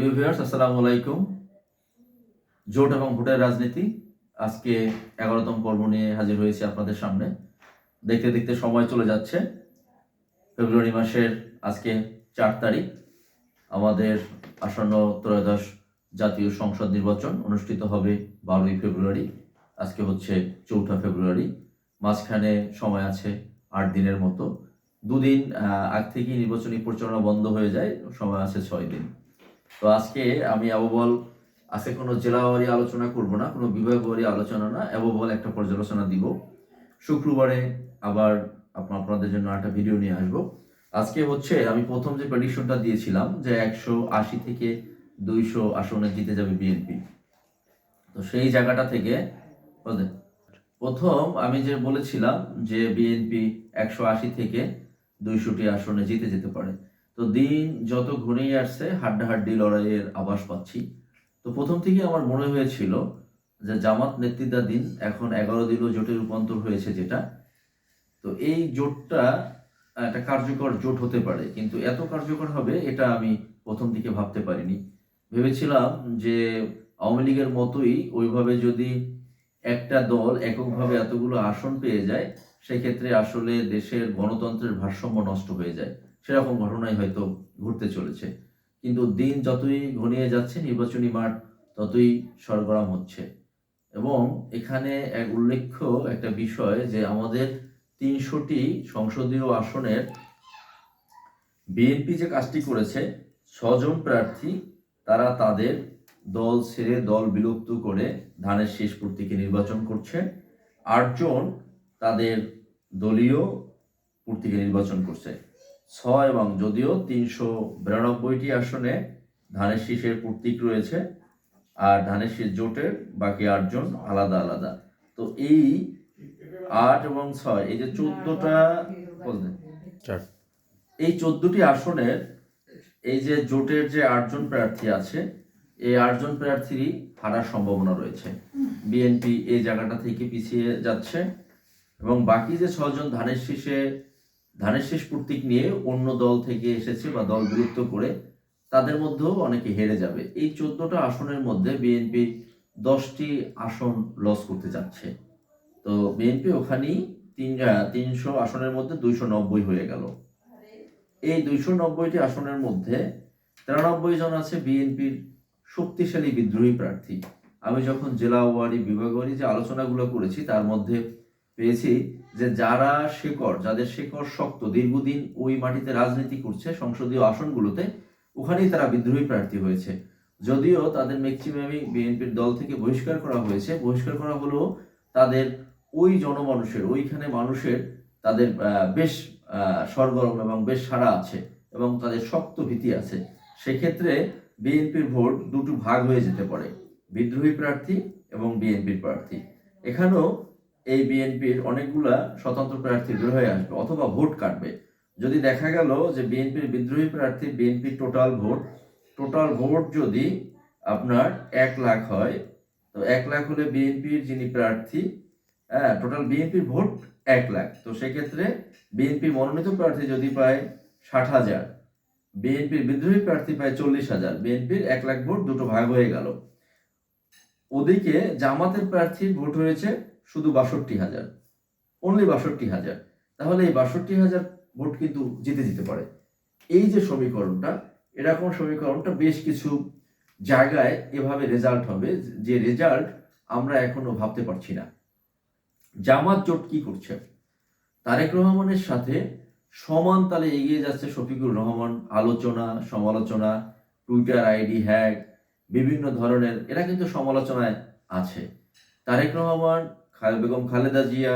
প্রিয় ভিউয়ার্স আসসালামু আলাইকুম। জোট এবং ভোটের রাজনীতি আজকে এগারোতম পর্ব নিয়ে হাজির হয়েছি আপনাদের সামনে। দেখতে দেখতে সময় চলে যাচ্ছে। ফেব্রুয়ারি মাসের আজকে চার তারিখ, আমাদের আসন্ন ত্রয়োদশ জাতীয় সংসদ নির্বাচন অনুষ্ঠিত হবে বারোই ফেব্রুয়ারি। আজকে হচ্ছে চৌঠা ফেব্রুয়ারি। মাঝখানে সময় আছে আট দিনের মতো। দুদিন আগ থেকেই নির্বাচনী পরিচালনা বন্ধ হয়ে যায়, সময় আছে ছয় দিন। তো আজকে আমি আবুবল, আজকে কোনো জেলাওয়ারি আলোচনা করব না, কোনো বিভাগওয়ারি আলোচনা না, আবুবল একটা পর্যালোচনা দিব। শুক্রবারে আবার আপ- আপনাদের জন্য একটা ভিডিও নিয়ে আসব। আজকে হচ্ছে আমি প্রথম যে প্রেডিকশনটা দিয়েছিলাম যে একশো আশি থেকে দুইশো আসনে জিতে যাবে বিএনপি তো সেই জায়গাটা থেকে? প্রথম আমি যে বলেছিলাম যে বিএনপি একশো আশি থেকে দুইশোটি আসনে জিতে যেতে পারে। তো দিন যত ঘনিয়ে আসছে, হাড্ডাহাড্ডি লড়াইয়ের আভাস পাচ্ছি। তো প্রথম থেকে আমার মনে হয়েছিল যে জামাত নেতৃত্বাধীন এখন এগারো দিনও জোটে রূপান্তর হয়েছে যেটা। তো এই জোটটা একটা কার্যকর জোট হতে পারে, কিন্তু এত কার্যকর হবে এটা আমি প্রথম দিকে ভাবতে পারিনি। ভেবেছিলাম যে আওয়ামী লীগের মতোই ওইভাবে যদি একটা দল এককভাবে এতগুলো আসন পেয়ে যায়, সেক্ষেত্রে আসলে দেশের গণতন্ত্রের ভারসাম্য নষ্ট হয়ে যায়। সেরকম ঘটনাই হয়তো ঘটতে চলেছে। কিন্তু দিন যতই ঘনিয়ে যাচ্ছে, নির্বাচনী মাঠ ততই সরগরম হচ্ছে। এবং এখানে এক উল্লেখ্য একটা বিষয় যে আমাদের তিনশোটি সংসদীয় আসনের বিএনপি যে কাজটি করেছে, ছজন প্রার্থী তারা তাদের দল ছেড়ে দল বিলুপ্ত করে ধানের শেষ প্রতীকে নির্বাচন করছে। আটজন তাদের দলীয় পূর্তিকে নির্বাচন করছে। ছয় এবং যদিও তিনশো বিরানব্বইটি আসনে ধানের শীষের প্রতীক রয়েছে আর ধানের শীষ জোটের বাকি আটজন আলাদা আলাদা তো এই আট এবং ছয় এই যে চোদ্দটা। এই চোদ্দটি আসনের এই যে জোটের যে আটজন প্রার্থী আছে এই আটজন প্রার্থীরই হারার সম্ভাবনা রয়েছে বিএনপি এই জায়গাটা থেকে পিছিয়ে যাচ্ছে এবং বাকি যে ছজন ধানের শীষে ধানের শেষ প্রতীক নিয়ে অন্য দল থেকে এসেছে বা দল বিলুপ্ত করে তাদের মধ্যেও অনেকে হেরে যাবে। এই চোদ্দটা আসনের মধ্যে বিএনপি দশটি আসন লস করতে যাচ্ছে। তো বিএনপি ওখানেই তিন তিনশো আসনের মধ্যে দুইশো নব্বই হয়ে গেল। এই দুইশো নব্বইটি আসনের মধ্যে তিরানব্বই জন আছে বিএনপির শক্তিশালী বিদ্রোহী প্রার্থী। আমি যখন জেলা ওয়ারি বিভাগ ওয়ারি যে আলোচনাগুলো করেছি, তার মধ্যে পেয়েছি যে যারা শেকড় যাদের শেকড় শক্ত, দীর্ঘদিন ওই মাটিতে রাজনীতি করছে, সংসদীয় আসনগুলোতে, ওখানেই তারা বিদ্রোহী প্রার্থী হয়েছে। যদিও তাদের ম্যাক্সিমামই বিএনপির দল থেকে বহিষ্কার করা হয়েছে। বহিষ্কার করা হলেও তাদের ওই জনমানুষের, ওইখানে মানুষের তাদের বেশ সরগরম এবং বেশ সাড়া আছে এবং তাদের শক্ত ভীতি আছে। সেক্ষেত্রে বিএনপির ভোট দুটো ভাগ হয়ে যেতে পারে। বিদ্রোহী প্রার্থী এবং বিএনপির প্রার্থী। এখানেও এই বিএনপির অনেকগুলা স্বতন্ত্র প্রার্থী বের হয়ে আসবে অথবা ভোট কাটবে। যদি দেখা গেল যে বিএনপির বিদ্রোহী প্রার্থী বিএনপির টোটাল ভোট টোটাল ভোট যদি আপনার এক লাখ হয়, তো এক লাখ হলে বিএনপির যিনি প্রার্থী হ্যাঁ টোটাল বিএনপির ভোট এক লাখ। তো সেক্ষেত্রে বিএনপি মনোনীত প্রার্থী যদি পায় ষাট হাজার, বিএনপির বিদ্রোহী প্রার্থী পায় চল্লিশ হাজার, বিএনপির এক লাখ ভোট দুটো ভাগ হয়ে গেল। ওদিকে জামাতের প্রার্থীর ভোট হয়েছে শুধু বাষট্টি হাজার। অনলি বাষট্টি হাজার। তাহলে এই বাষট্টি হাজার ভোট কিন্তু জিতে যেতে পারে। এই যে সমীকরণটা, এরকম সমীকরণটা বেশ কিছু জায়গায় এভাবে রেজাল্ট হবে, যে রেজাল্ট আমরা এখনও ভাবতে পারছি না। জামাত জোট কি করছে? তারেক রহমানের সাথে সমান তালে এগিয়ে যাচ্ছে শফিকুর রহমান, আলোচনা, সমালোচনা টুইটার আইডি হ্যাক, বিভিন্ন ধরনের, এরা কিন্তু সমালোচনায় আছে। তারেক রহমান বেগম খালেদা জিয়া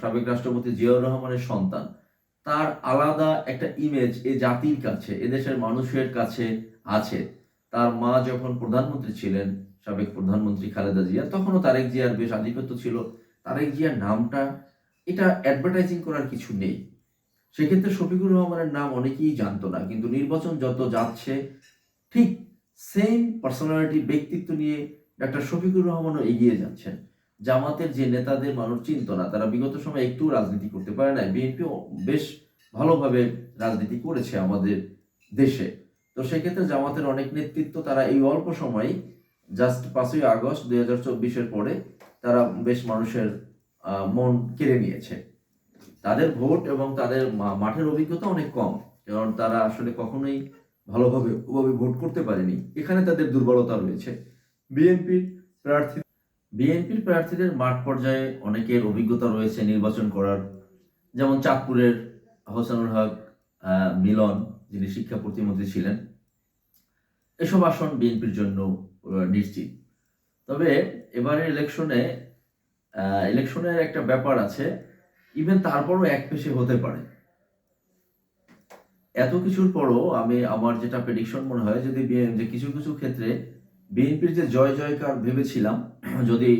সাবেক রাষ্ট্রপতি জিয়াউর রহমানের সন্তান। তার আলাদা একটা ইমেজ এ জাতির কাছে এদেশের মানুষের কাছে আছে। তার মা যখন প্রধানমন্ত্রী ছিলেন, সাবেক প্রধানমন্ত্রী খালেদা জিয়া, তখনও তারেক জিয়ার বেশ আধিপত্য ছিল। তারেক জিয়ার নামটা, এটা অ্যাডভার্টাইজিং করার কিছু নেই। সেক্ষেত্রে শফিকুর রহমানের নাম অনেকেই জানতো না, কিন্তু নির্বাচন যত যাচ্ছে, ঠিক সেম পার্সোনালিটি ব্যক্তিত্ব নিয়ে ডাক্তার শফিকুর রহমানও এগিয়ে যাচ্ছেন। জামাতের যে নেতাদের মানুষ চিনত না, তারা বিগত সময় একটু রাজনীতি করতে পারে না বিএনপি বেশ ভালোভাবে রাজনীতি করেছে আমাদের দেশে। তো সেক্ষেত্রে জামাতের অনেক নেতৃত্ব তারা এই অল্প সময়ে জাস্ট পাঁচই আগস্ট দুই হাজার চব্বিশের পরে তারা বেশ মানুষের মন কেড়ে নিয়েছে। তাদের ভোট এবং তাদের মাঠের অভিজ্ঞতা অনেক কম, কারণ তারা আসলে কখনোই ভালোভাবে, ওভাবে ভোট করতে পারেনি। এখানে তাদের দুর্বলতা রয়েছে। বিএনপির প্রার্থী বিএনপির প্রার্থীদের মাঠ পর্যায়ে অনেকের অভিজ্ঞতা রয়েছে নির্বাচন করার। যেমন চাঁদপুরের হোসেনুল হক মিলন, যিনি শিক্ষা প্রতিমন্ত্রী ছিলেন। এসব আসন বিএনপির জন্য নিশ্চিত। তবে এবারের ইলেকশনে ইলেকশনের একটা ব্যাপার আছে। ইভেন তারপরও এক পেশে হতে পারে। এত কিছুর পরও আমি আমার যেটা প্রেডিকশন মনে হয়, যদি যে কিছু কিছু ক্ষেত্রে বিএনপির যে জয় জয়কার ভেবেছিলাম, যদি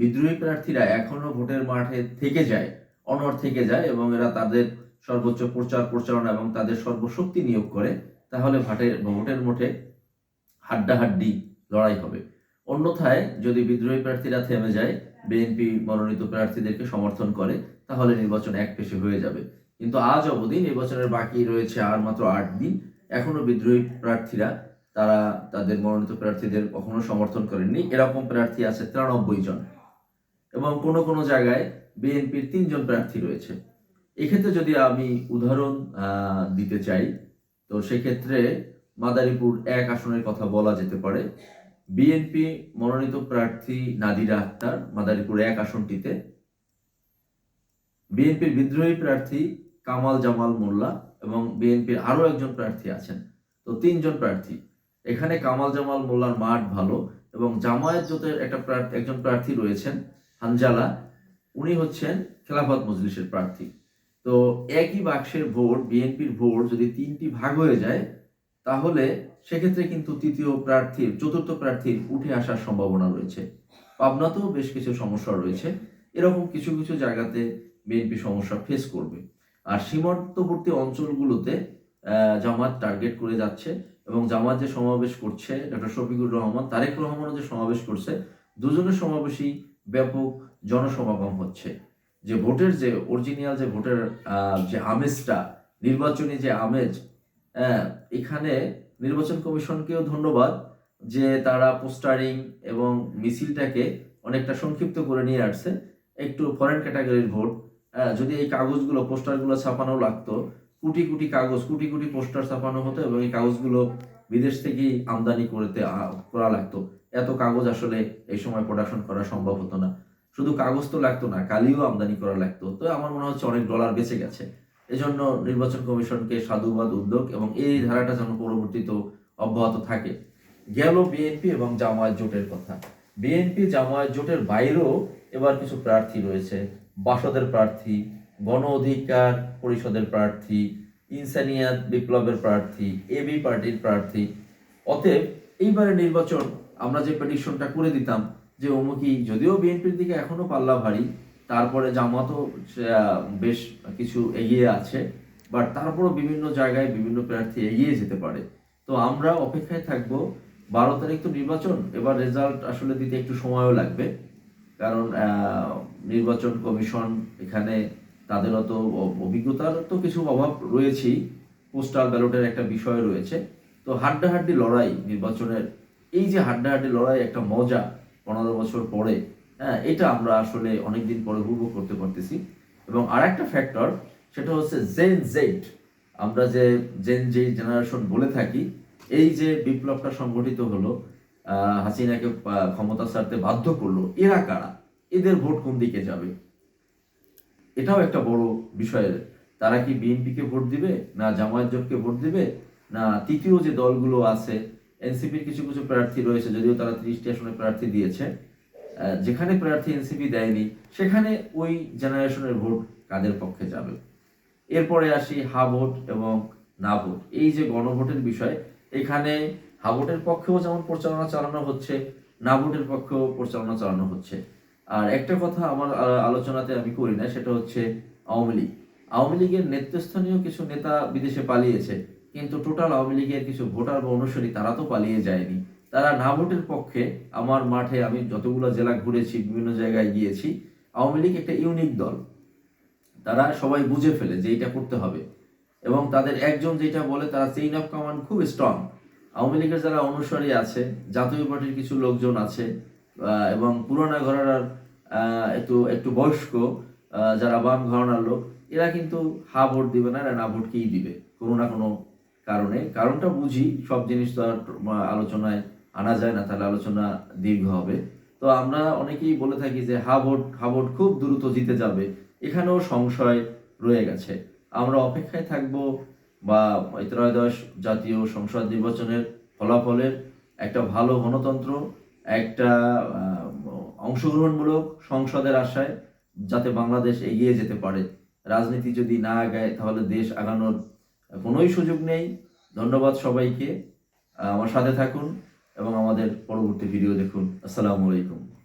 বিদ্রোহী প্রার্থীরা এখনও ভোটের মাঠে থেকে যায় অনর থেকে যায় এবং এরা তাদের সর্বোচ্চ প্রচার প্রচারণা এবং তাদের সর্বশক্তি নিয়োগ করে, তাহলে ভাটের ভোটের মোটে হাড্ডাহাড্ডি লড়াই হবে। অন্যথায় যদি বিদ্রোহী প্রার্থীরা থেমে যায়, বিএনপি মনোনীত প্রার্থীদেরকে সমর্থন করে, তাহলে নির্বাচন এক পেশে হয়ে যাবে। কিন্তু আজ অবধি নির্বাচনের বাকি রয়েছে আর মাত্র আট দিন। এখনও বিদ্রোহী প্রার্থীরা তারা তাদের মনোনীত প্রার্থীদের কখনো সমর্থন করেননি। এরকম প্রার্থী আছে তিরানব্বই জন। এবং কোনো কোনো জায়গায় বিএনপির তিনজন প্রার্থী রয়েছে। এক্ষেত্রে যদি আমি উদাহরণ দিতে চাই, তো সেক্ষেত্রে মাদারীপুর এক আসনের কথা বলা যেতে পারে। বিএনপি মনোনীত প্রার্থী নাদিরা আক্তার মাদারীপুর এক আসনটিতে। বিএনপির বিদ্রোহী প্রার্থী কামাল জামাল মোল্লা এবং বিএনপির আরও একজন প্রার্থী আছেন। তো তিনজন প্রার্থী। এখানে কামাল জামাল মোল্লার মাঠ ভালো এবং জামায়াত জোটের একটা প্রার্থী, একজন প্রার্থী রয়েছেন, হানজালা। উনি হচ্ছেন খেলাফত মজলিসের প্রার্থী। তো একই বাক্সের ভোট, বিএনপির ভোট যদি তিনটি ভাগ হয়ে যায়, তাহলে সেক্ষেত্রে কিন্তু তৃতীয় প্রার্থীর, চতুর্থ প্রার্থীর উঠে আসার সম্ভাবনা রয়েছে। পাবনাতেও বেশ কিছু সমস্যা রয়েছে। এরকম কিছু কিছু জায়গাতে বিএনপি সমস্যা ফেস করবে। আর সীমান্তবর্তী অঞ্চলগুলোতে জামাত টার্গেট করে যাচ্ছে। এবং জামাত যে সমাবেশ করছে, ডক্টর শফিকুর রহমান, তারেক রহমানও যে সমাবেশ করছে, দুজনের সমাবেশই ব্যাপক জনসমাগম হচ্ছে। যে ভোটের যে অরিজিনাল যে ভোটের যে আমেজটা, নির্বাচনী যে আমেজ এখানে নির্বাচন কমিশনকেও ধন্যবাদ যে তারা পোস্টারিং এবং মিছিলটাকে অনেকটা সংক্ষিপ্ত করে নিয়ে আসছে। একটু ফরেন ক্যাটাগরির ভোট যদি এই কাগজগুলো, পোস্টারগুলো ছাপানো লাগতো কোটি কোটি কাগজ, কোটি কোটি পোস্টার ছাপানো হতো এবং এই কাগজগুলো বিদেশ থেকেই আমদানি করতে করা লাগতো। এত কাগজ আসলে এই সময় প্রোডাকশন করা সম্ভব হতো না। শুধু কাগজ তো লাগতো না, কালিও আমদানি করা লাগতো। তো আমার মনে হচ্ছে অনেক ডলার বেঁচে গেছে। এজন্য নির্বাচন কমিশনকে সাধুবাদ, উদ্যোগ এবং এই ধারাটা যেন পরবর্তীতে অব্যাহত থাকে। গেল বিএনপি এবং জামায়াত জোটের কথা। বিএনপি জামায়াত জোটের বাইরেও এবার কিছু প্রার্থী রয়েছে। বাসদের প্রার্থী গণ অধিকার পরিষদের প্রার্থী, ইনসানিয়াত বিপ্লবের প্রার্থী এবি পার্টির প্রার্থী। অতএব এইবারে নির্বাচন আমরা যে প্রেডিকশনটা করে দিতাম যে অমুকি যদিও বিএনপির দিকে এখনও পাল্লা ভারী, তারপরে জামাতও বেশ কিছু এগিয়ে আছে বাট তারপরও বিভিন্ন জায়গায় বিভিন্ন প্রার্থী এগিয়ে যেতে পারে। তো আমরা অপেক্ষায় থাকব, বারো তারিখ তো নির্বাচন, এবার রেজাল্ট আসলে দিতে একটু সময়ও লাগবে, কারণ নির্বাচন কমিশন এখানে তাদের অত অভিজ্ঞতার তো কিছু অভাব রয়েছেই। পোস্টাল ব্যালটের একটা বিষয় রয়েছে। তো হাড্ডাহাড্ডি লড়াই নির্বাচনের, এই যে হাড্ডাহাড্ডি লড়াই একটা মজা পনেরো বছর পরে হ্যাঁ এটা আমরা আসলে অনেকদিন পরে উপভোগ করতে পারতেছি। এবং আর একটা ফ্যাক্টর সেটা হচ্ছে জেন জেড আমরা যে জেন জে জেনারেশন বলে থাকি, এই যে বিপ্লবটা সংগঠিত হলো হাসিনাকে ক্ষমতা ছাড়তে বাধ্য করল, এরা কারা? এদের ভোট কোন দিকে যাবে? এটাও একটা বড় বিষয়। তারা কি বিএনপিকে ভোট দিবে? না জামায়াত জোটকে ভোট দিবে? না তৃতীয় যে দলগুলো আছে, এনসিপির কিছু কিছু প্রার্থী রয়েছে, যদিও তারা ত্রিশটি আসনে প্রার্থী দিয়েছে যেখানে প্রার্থী এনসিপি দেয়নি, সেখানে ওই জেনারেশনের ভোট কাদের পক্ষে যাবে? এরপরে আসি হা ভোট এবং না ভোট। এই যে গণভোটের বিষয়, এখানে হা ভোটের পক্ষেও যেমন প্রচারণা চালানো হচ্ছে, না ভোটের পক্ষেও প্রচারণা চালানো হচ্ছে। আর একটা কথা আমার আলোচনাতে আমি করি না, সেটা হচ্ছে আওয়ামী লীগ। আওয়ামী লীগের নেতৃস্থানীয় কিছু নেতা বিদেশে পালিয়েছে, কিন্তু টোটাল আওয়ামী লীগের কিছু ভোটার বা অনুসারী তারা তো পালিয়ে যায়নি। তারা না ভোটের পক্ষে, আমার মাঠে আমি যতগুলো জেলা ঘুরেছি, বিভিন্ন জায়গায় গিয়েছি, আওয়ামী লীগ একটা ইউনিক দল। তারা সবাই বুঝে ফেলে যে এটা করতে হবে। এবং তাদের একজন যেটা বলে, তারা চেইন অফ কমান্ড খুব স্ট্রং আওয়ামী লীগের যারা অনুসারী আছে, জাতীয় পার্টির কিছু লোকজন আছে এবং পুরানা ঘরানার একটু একটু বয়স্ক যারা বাম ঘরানার লোক, এরা কিন্তু হা ভোট দিবে না না ভোট কেই দিবে, কোনো না কোনো কারণে। কারণটা বুঝি, সব জিনিস তো আর আলোচনায় আনা যায় না, তাহলে আলোচনা দীর্ঘ হবে। তো আমরা অনেকেই বলে থাকি যে হা ভোট হা ভোট খুব দ্রুত জিতে যাবে, এখানেও সংশয় রয়ে গেছে। আমরা অপেক্ষায় থাকব বা ত্রয়োদশ জাতীয় সংসদ নির্বাচনের ফলাফলের একটা ভালো গণতন্ত্র একটা অংশগ্রহণমূলক সংসদের আশায় যাতে বাংলাদেশ এগিয়ে যেতে পারে। রাজনীতি যদি না আগায়, তাহলে দেশ আগানোর কোনোই সুযোগ নেই। ধন্যবাদ সবাইকে। আমার সাথে থাকুন এবং আমাদের পরবর্তী ভিডিও দেখুন। আসসালামু আলাইকুম।